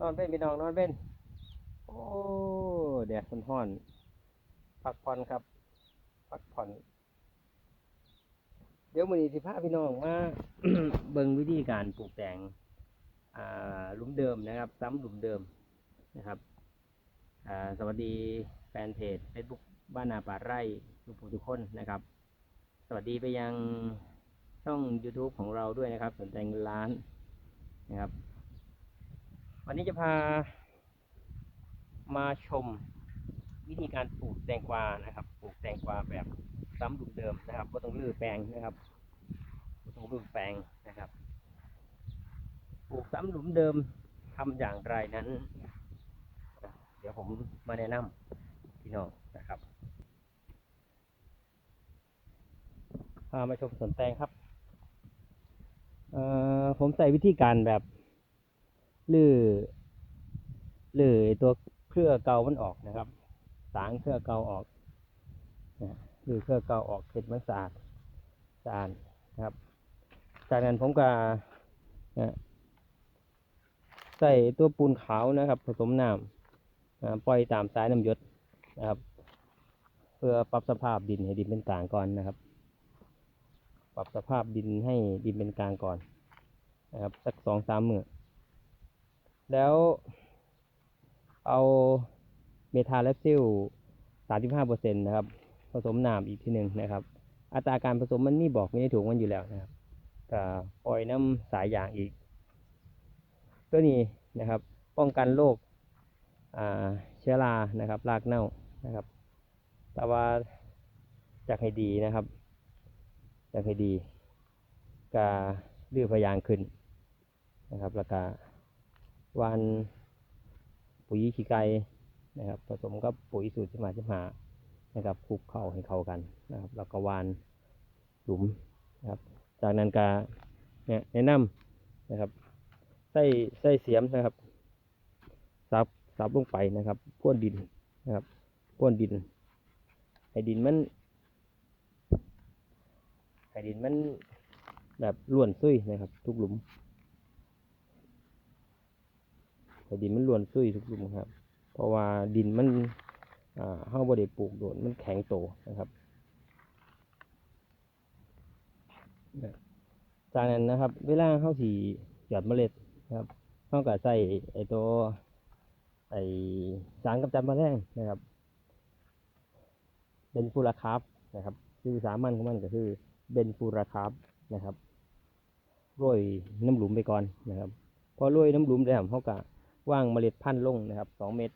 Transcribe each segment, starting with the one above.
นอนเป็นพี่น้องนอนเป็นโอ้แดดมันร้อน พักผ่อนครับ พักผ่อน เดี๋ยวมือนี้สิพาพี่น้องมาเบิ่งวิธีการปลูกแตงอ่าหลุมเดิมนะครับ ซ้ำหลุมเดิมนะครับสวัสดีแฟนเพจ Facebook บ้านนาป่าไร่ทุกผู้ทุกคนนะครับ สวัสดีไปยังช่อง YouTube ของเราด้วยนะครับ สนใจเงินล้านนะครับ วันนี้จะพามาชมวิธีการปลูกแตงกวานะครับปลูกแตงกวาแบบซ้ำหลุมเดิมนะครับก็ต้องรื้อแปลงนะครับบ่ต้องรื้อแปลงนะครับ ปลูกซ้ำหลุมเดิมทำอย่างไรนั้น เดี๋ยวผมมาแนะนำพี่น้องนะครับพามาชมสวนแตงครับเอ่อผมใส่วิธีการแบบ ลื้อลื้อไอ้ตัวเครือเกามันออกนะครับ สางเครือเกาออกนะหรือเครือเกาออกเสร็จมันสะอาดสะอาดนะครับ จากนั้นผมก็นะใส่ตัวปูนขาวนะครับ ผสมน้ำอ่าปล่อยตามสายน้ำหยศนะครับ เพื่อปรับสภาพดินให้ดินเป็นกลางก่อนนะครับ ปรับสภาพดินให้ดินเป็นกลางก่อนนะครับ สักสองสามมือ แล้วเอาเมทาแลคซิลสามสิบห้าเปอร์เซ็นต์นะครับ ผสมน้ำอีกทีหนึ่งนะครับ อัตราการผสมมันนี่บอกไม่ได้ถูกมันอยู่แล้วนะครับก็ปล่อยน้ำสายยางอีก ตัวนี้นะครับ ป้องกันโรคเชื้อรานะครับ รากเน่านะครับ แต่ว่าจากให้ดีนะครับจากให้ดีกาดื้อพยางขึ้นนะครับ แล้วก็ วันปุ๋ยขี้ไก่นะครับ ผสมกับปุ๋ยสูตรสิมาสิมานะครับคลุกเข้าให้เข้ากันนะครับ แล้วก็วานหลุมนะครับ จากนั้นก็เนี่ยแนะนำนะครับใส่ใส่เสียมนะครับซับซับลงไปนะครับพ่วนดินนะครับพ่วนดิน ให้ดินมันให้ดินมันแบบล้วนซุยนะครับ ทุกหลุม ให้ดินมันล้วนซุยทุกหลุมครับ เพราะว่าดินมันอ่าเฮาบ่ได้ปลูกโดนมันแข็งโตนะครับ จากนั้นนะครับ เวลาเฮาสิหยอดเมล็ดนะครับเฮาก็ใส่ไอตัวไอสารกำจัดแมลงนะครับเป็นฟูราคาร์บนะครับคือสามัญของมันก็คือเบนฟูราคาร์บนะครับโรยน้ำหลุมไปก่อนนะครับ พอโรยน้ำหลุมแล้วเขาก็ ว่างเมล็ดพันธุ์ลงนะครับสองเม็ด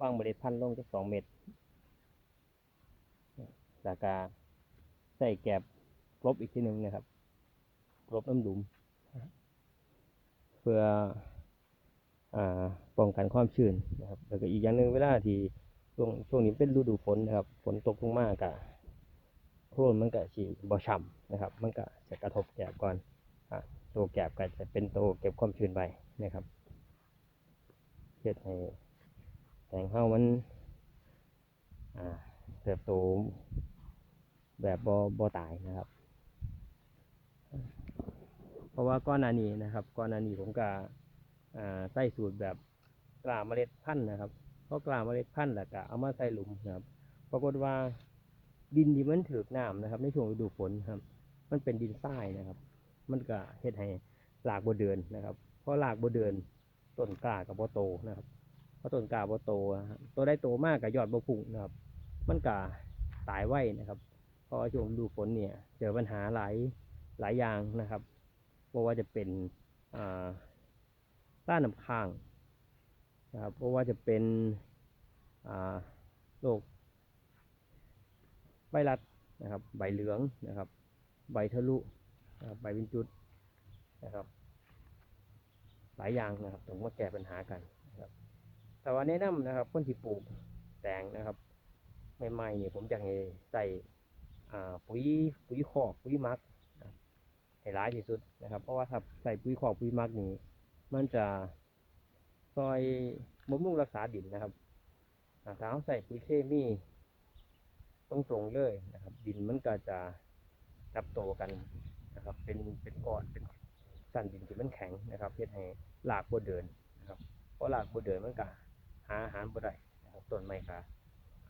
ว่างเมล็ดพันธุ์ลงจะสองเม็ดแล้วก็ใส่แกบกลบอีกทีหนึ่งนะครับกลบน้ำหลุม เพื่ออป้องกันความชื้นนะครับแล้วก็อีกอย่างหนึ่งเวลาที่ช่วงช่วงนี้เป็นฤดูฝนนะครับฝนตกลงมากะโคลนมันก็สีบ่ฉ่ำนะครับ มันก็จะกระทบแกบก่อนอตัวแกบก็จะเป็นตัวเก็บความชื้นไว้นะครับ เพื่อให้แตงเฮามันอ่าเติบโตแบบบ่บ่ตายนะครับ เพราะว่าก้อนหนานี้นะครับก้อนหนานี้ผมก็ใส่สูตรแบบกล้าเมล็ดพันธุ์นะครับเพราะกล้าเมล็ดพันธุ์แล้วก็เอามาใส่หลุมนะครับ ปรากฏว่าดินที่มันถือกน้ำนะครับ ในช่วงฤดูฝนครับ มันเป็นดินทรายนะครับ มันก็เฮ็ดให้หลากบ่เดินนะครับเพราะหลากบ่เดิน ต้นกล้ากับบ่โตนะครับเพราะต้นกล้าบ่โตนะครับตัวได้โตมากกับยอดบ่พุ่งนะครับ มันก็ตายไวนะครับพราะว่าช่วงดูฝนเนี่ย เจอปัญหาหลายหลายอย่างนะครับเพราะว่าจะเป็นอ่าต้านน้ำค้างนะครับเพราะว่าจะเป็นอ่าโรคไวรัสนะครับ ใบเหลืองนะครับ ใบทะลุใบเป็นจุดนะครับ หลายอย่างนะครับต้องมาแก้ปัญหากันนะครับแต่ว่าแนะนำนะครับคนที่ปลูกแตงนะครับใหม่ๆเนี่ยผมอยากให้ใส่ปุ๋ยปุ๋ยคอกปุ๋ยมักให้ร้ายที่สุดนะครับ เพราะว่าถ้าใส่ปุ๋ยคอกปุ๋ยมักนี่มันจะซอยบำรุงรักษาดินนะครับถ้าเราใส่ปุ๋ยเคมีตรงเลยนะครับ ดินมันก็จะจับโตกันนะครับ เป็นเป็นก้อนเป็น สันดินที่มันแข็งนะครับเพื่อให้รากบ่เดินนะครับเพราะหลากบ่เดินมันก็หาอาหารบ่ได้นะครับต้นไม้ก็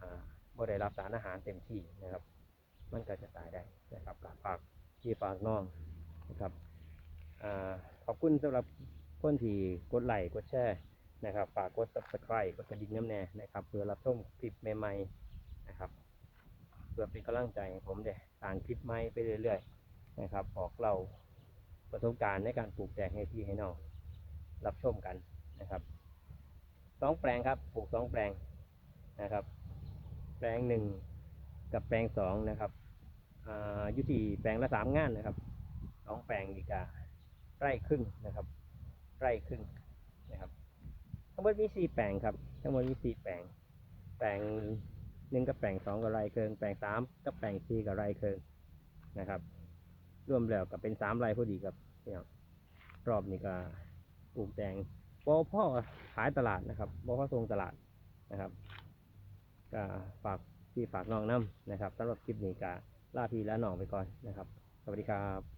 อ่าบ่ได้รับสารอาหารเต็มที่นะครับ มันก็จะตายได้นะครับกฝากพี่ฝากน้องนะครับอ่าขอบคุณสำหรับคนที่กดไลค์กดแชร์นะครับฝากกด subscribe กดกระดิ่งน้ำแน่นะครับเพื่อรับชมคลิปใหม่ๆนะครับเพื่อเป็นกำลังใจให้ผมเด้สร้างคลิปใหม่ไปเรื่อยๆนะครับบอกเรา ประสบการณ์ในการปลูกแตงให้พี่ให้น้องรับชมกันนะครับสองแปลงครับปลูกสองแปลงนะครับ แปลงหนึ่งกับแปลงสองนะครับอ่ายู่ที่แปลงละสามงานนะครับสองแปลงอีกาไร่ครึ่งนะครับ ไร่ครึ่งนะครับ ทั้งหมดมีสี่แปลงครับ ทั้งหมดมีสี่แปลง แปลงหนึ่งกับแปลงสองกับไร่เคิงแปลงสามกับแปลงสี่กับไร่เคิงนะครับ รวมแล้วก็เป็นสามไร่พอดีครับพี่ยรอบนี้ก็ปลูกแตงบอพ่อขายตลาดนะครับบอพ่อทรงตลาดนะครับก็ฝากพี่ฝากน้องน้ำนะครับสำหรับคลิปนี้ก็ลาพี่และน้องไปก่อนนะครับ สวัสดีครับ